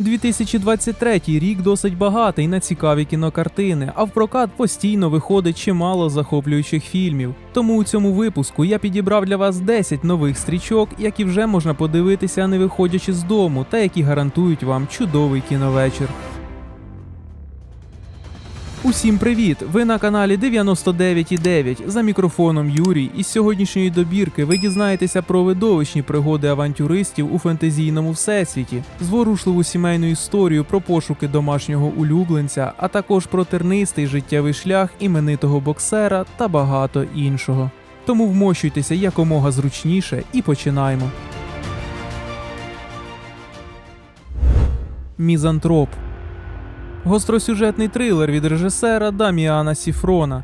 2023 рік досить багатий на цікаві кінокартини, а в прокат постійно виходить чимало захоплюючих фільмів. Тому у цьому випуску я підібрав для вас 10 нових стрічок, які вже можна подивитися, не виходячи з дому, та які гарантують вам чудовий кіновечір. Усім привіт! Ви на каналі 99.9 за мікрофоном Юрій. І з сьогоднішньої добірки ви дізнаєтеся про видовищні пригоди авантюристів у фентезійному всесвіті, зворушливу сімейну історію про пошуки домашнього улюбленця, а також про тернистий життєвий шлях іменитого боксера та багато іншого. Тому вмощуйтеся якомога зручніше і починаємо. Мізантроп Гостросюжетний трилер від режисера Даміана Сіфрона.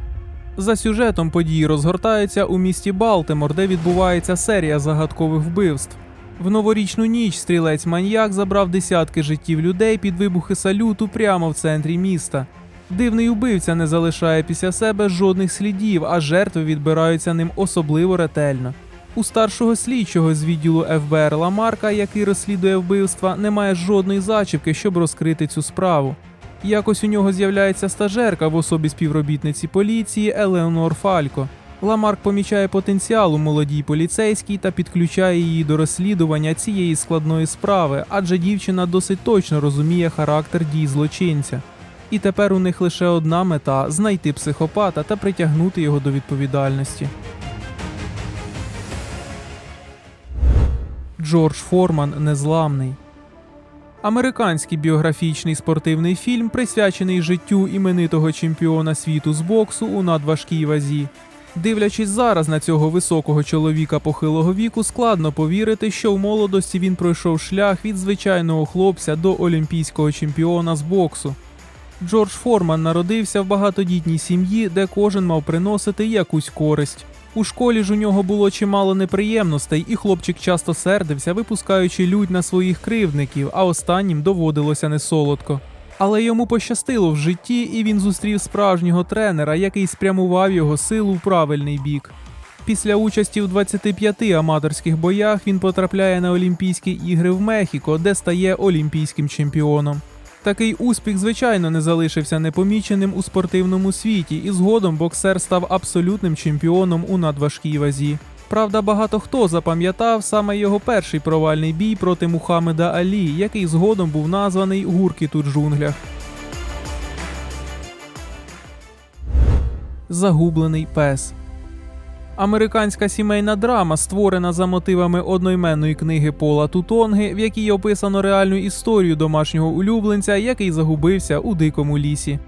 За сюжетом події розгортаються у місті Балтимор, де відбувається серія загадкових вбивств. В новорічну ніч стрілець маньяк забрав десятки життів людей під вибухи салюту прямо в центрі міста. Дивний убивця не залишає після себе жодних слідів, а жертви відбираються ним особливо ретельно. У старшого слідчого з відділу ФБР Ламарка, який розслідує вбивства, немає жодної зачіпки, щоб розкрити цю справу. Якось у нього з'являється стажерка в особі співробітниці поліції Елеонор Фалько. Ламарк помічає потенціал у молодій поліцейській та підключає її до розслідування цієї складної справи, адже дівчина досить точно розуміє характер дій злочинця. І тепер у них лише одна мета знайти психопата та притягнути його до відповідальності. Джордж Форман незламний. Американський біографічний спортивний фільм, присвячений життю іменитого чемпіона світу з боксу у надважкій вазі. Дивлячись зараз на цього високого чоловіка похилого віку, складно повірити, що в молодості він пройшов шлях від звичайного хлопця до олімпійського чемпіона з боксу. Джордж Форман народився в багатодітній сім'ї, де кожен мав приносити якусь користь. У школі ж у нього було чимало неприємностей, і хлопчик часто сердився, випускаючи лють на своїх кривдників, а останнім доводилося несолодко. Але йому пощастило в житті, і він зустрів справжнього тренера, який спрямував його силу в правильний бік. Після участі в 25 аматорських боях він потрапляє на Олімпійські ігри в Мехіко, де стає олімпійським чемпіоном. Такий успіх, звичайно, не залишився непоміченим у спортивному світі, і згодом боксер став абсолютним чемпіоном у надважкій вазі. Правда, багато хто запам'ятав саме його перший провальний бій проти Мухаммеда Алі, який згодом був названий Гуркіт у джунглях. Загублений пес. Американська сімейна драма, створена за мотивами одноіменної книги Пола Тутонги, в якій описано реальну історію домашнього улюбленця, який загубився у дикому лісі.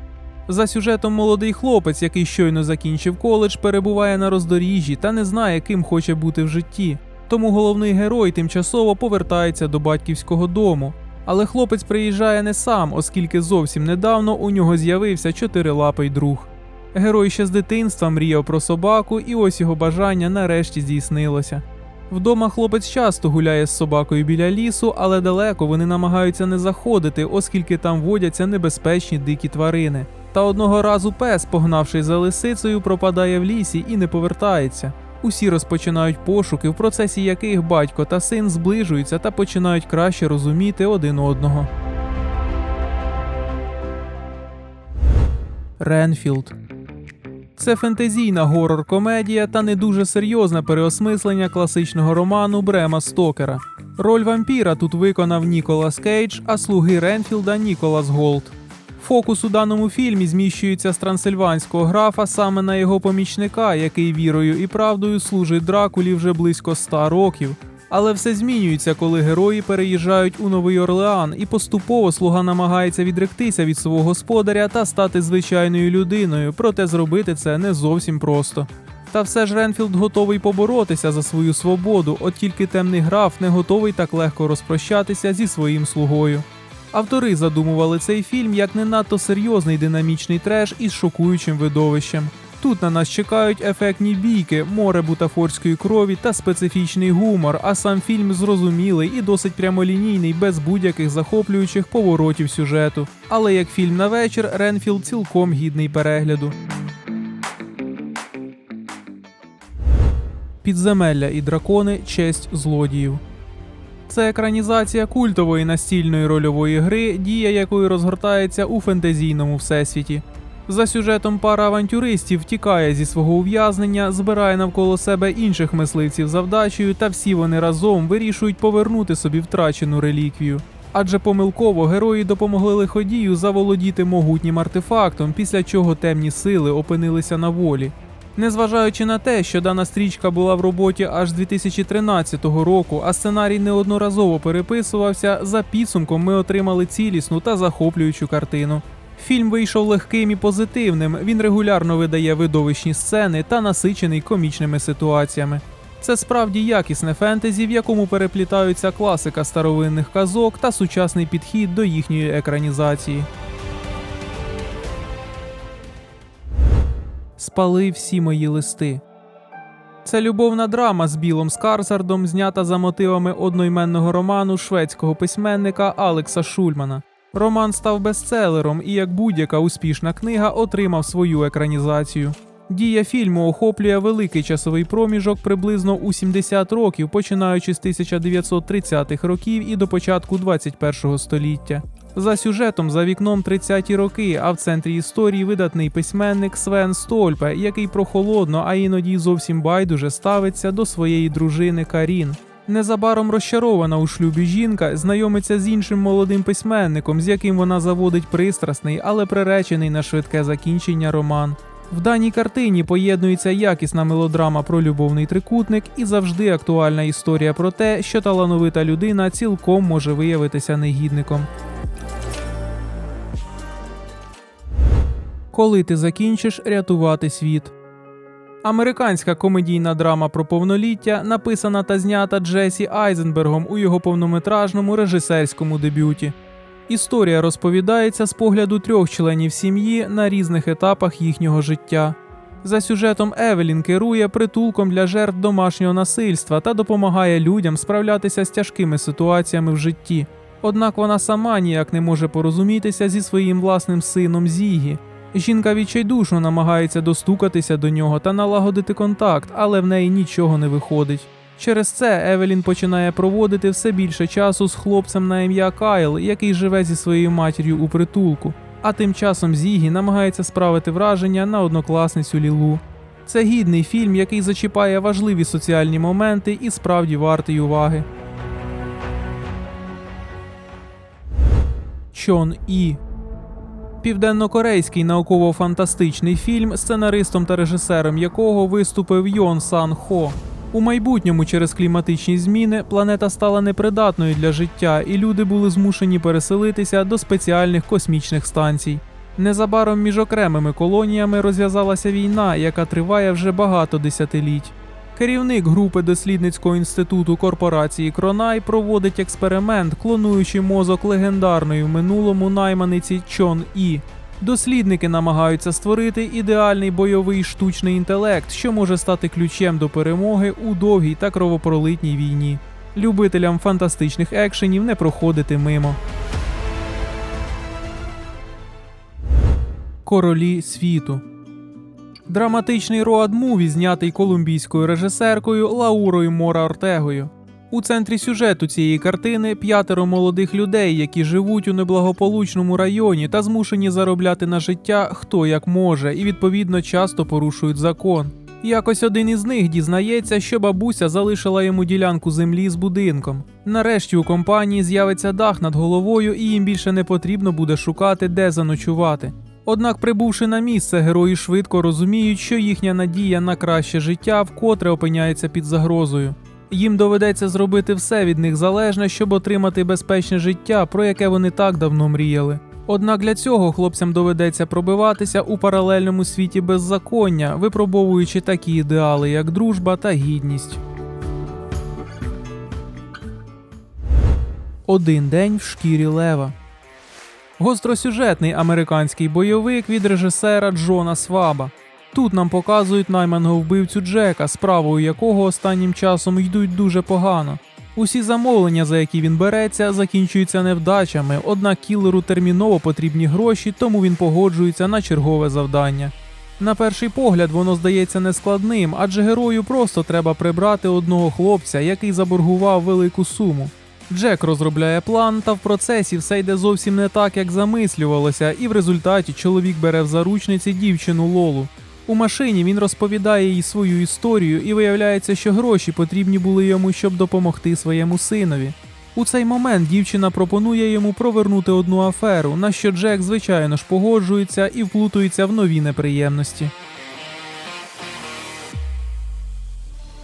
За сюжетом молодий хлопець, який щойно закінчив коледж, перебуває на роздоріжжі та не знає, ким хоче бути в житті. Тому головний герой тимчасово повертається до батьківського дому. Але хлопець приїжджає не сам, оскільки зовсім недавно у нього з'явився чотирилапий друг. Герой ще з дитинства мріяв про собаку, і ось його бажання нарешті здійснилося. Вдома хлопець часто гуляє з собакою біля лісу, але далеко вони намагаються не заходити, оскільки там водяться небезпечні дикі тварини. Та одного разу пес, погнавшись за лисицею, пропадає в лісі і не повертається. Усі розпочинають пошуки, в процесі яких батько та син зближуються та починають краще розуміти один одного. Ренфілд це фентезійна горор-комедія та не дуже серйозне переосмислення класичного роману Брема Стокера. Роль вампіра тут виконав Ніколас Кейдж, а слуги Ренфілда Ніколас Голд. Фокус у даному фільмі зміщується з трансильванського графа саме на його помічника, який вірою і правдою служить Дракулі вже близько ста років. Але все змінюється, коли герої переїжджають у Новий Орлеан, і поступово слуга намагається відректися від свого господаря та стати звичайною людиною, проте зробити це не зовсім просто. Та все ж Ренфілд готовий поборотися за свою свободу, от тільки темний граф не готовий так легко розпрощатися зі своїм слугою. Автори задумували цей фільм як не надто серйозний динамічний треш із шокуючим видовищем. Тут на нас чекають ефектні бійки, море бутафорської крові та специфічний гумор, а сам фільм зрозумілий і досить прямолінійний, без будь-яких захоплюючих поворотів сюжету. Але як фільм на вечір, Ренфілд цілком гідний перегляду. Підземелля і дракони честь злодіїв. Це екранізація культової настільної рольової гри, дія якої розгортається у фентезійному всесвіті. За сюжетом пара авантюристів втікає зі свого ув'язнення, збирає навколо себе інших мисливців за вдачею, та всі вони разом вирішують повернути собі втрачену реліквію. Адже помилково герої допомогли лиходію заволодіти могутнім артефактом, після чого темні сили опинилися на волі. Незважаючи на те, що дана стрічка була в роботі аж з 2013 року, а сценарій неодноразово переписувався, за підсумком ми отримали цілісну та захоплюючу картину. Фільм вийшов легким і позитивним. Він регулярно видає видовищні сцени та насичений комічними ситуаціями. Це справді якісне фентезі, в якому переплітаються класика старовинних казок та сучасний підхід до їхньої екранізації. Спали всі мої листи. Це любовна драма з Білом Скарсардом, знята за мотивами одноіменного роману шведського письменника Алекса Шульмана. Роман став бестселером і, як будь-яка успішна книга, отримав свою екранізацію. Дія фільму охоплює великий часовий проміжок приблизно у 70 років, починаючи з 1930-х років і до початку 21-го століття. За сюжетом за вікном 30-ті роки, а в центрі історії видатний письменник Свен Стольпе, який прохолодно, а іноді зовсім байдуже ставиться до своєї дружини Карін. Незабаром розчарована у шлюбі жінка знайомиться з іншим молодим письменником, з яким вона заводить пристрасний, але приречений на швидке закінчення роман. В даній картині поєднується якісна мелодрама про любовний трикутник і завжди актуальна історія про те, що талановита людина цілком може виявитися негідником. Коли ти закінчиш рятувати світ. Американська комедійна драма про повноліття написана та знята Джесі Айзенбергом у його повнометражному режисерському дебюті. Історія розповідається з погляду трьох членів сім'ї на різних етапах їхнього життя. За сюжетом Евелін керує притулком для жертв домашнього насильства та допомагає людям справлятися з тяжкими ситуаціями в житті. Однак вона сама ніяк не може порозумітися зі своїм власним сином Зігі. Жінка відчайдушно намагається достукатися до нього та налагодити контакт, але в неї нічого не виходить. Через це Евелін починає проводити все більше часу з хлопцем на ім'я Кайл, який живе зі своєю матір'ю у притулку. А тим часом Зігі намагається справити враження на однокласницю Лілу. Це гідний фільм, який зачіпає важливі соціальні моменти і справді вартий уваги. Чон І Південнокорейський науково-фантастичний фільм, сценаристом та режисером якого виступив Йон Сан Хо. У майбутньому через кліматичні зміни планета стала непридатною для життя, і люди були змушені переселитися до спеціальних космічних станцій. Незабаром між окремими колоніями розв'язалася війна, яка триває вже багато десятиліть. Керівник групи дослідницького інституту корпорації Кронай проводить експеримент, клонуючи мозок легендарної в минулому найманиці Чон І. Дослідники намагаються створити ідеальний бойовий штучний інтелект, що може стати ключем до перемоги у довгій та кровопролитній війні. Любителям фантастичних екшенів не проходити мимо. Королі світу. Драматичний роад-муві, знятий колумбійською режисеркою Лаурою Мора Ортегою. У центрі сюжету цієї картини п'ятеро молодих людей, які живуть у неблагополучному районі та змушені заробляти на життя хто як може, і відповідно часто порушують закон. Якось один із них дізнається, що бабуся залишила йому ділянку землі з будинком. Нарешті у компанії з'явиться дах над головою, і їм більше не потрібно буде шукати, де заночувати. Однак, прибувши на місце, герої швидко розуміють, що їхня надія на краще життя вкотре опиняється під загрозою. Їм доведеться зробити все від них залежне, щоб отримати безпечне життя, про яке вони так давно мріяли. Однак для цього хлопцям доведеться пробиватися у паралельному світі беззаконня, випробовуючи такі ідеали, як дружба та гідність. Один день в шкірі лева. Гостросюжетний американський бойовик від режисера Джона Сваба. Тут нам показують найманого вбивцю Джека, справою якого останнім часом йдуть дуже погано. Усі замовлення, за які він береться, закінчуються невдачами, однак кілеру терміново потрібні гроші, тому він погоджується на чергове завдання. На перший погляд воно здається нескладним, адже герою просто треба прибрати одного хлопця, який заборгував велику суму. Джек розробляє план, та в процесі все йде зовсім не так, як замислювалося, і в результаті чоловік бере в заручниці дівчину Лолу. У машині він розповідає їй свою історію, і виявляється, що гроші потрібні були йому, щоб допомогти своєму синові. У цей момент дівчина пропонує йому провернути одну аферу, на що Джек, звичайно ж, погоджується і вплутується в нові неприємності.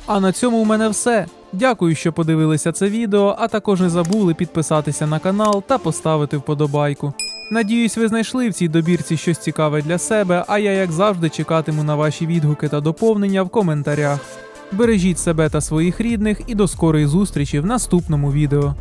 А на цьому у мене все. Дякую, що подивилися це відео, а також не забули підписатися на канал та поставити вподобайку. Надіюсь, ви знайшли в цій добірці щось цікаве для себе, а я, як завжди, чекатиму на ваші відгуки та доповнення в коментарях. Бережіть себе та своїх рідних і до скорої зустрічі в наступному відео.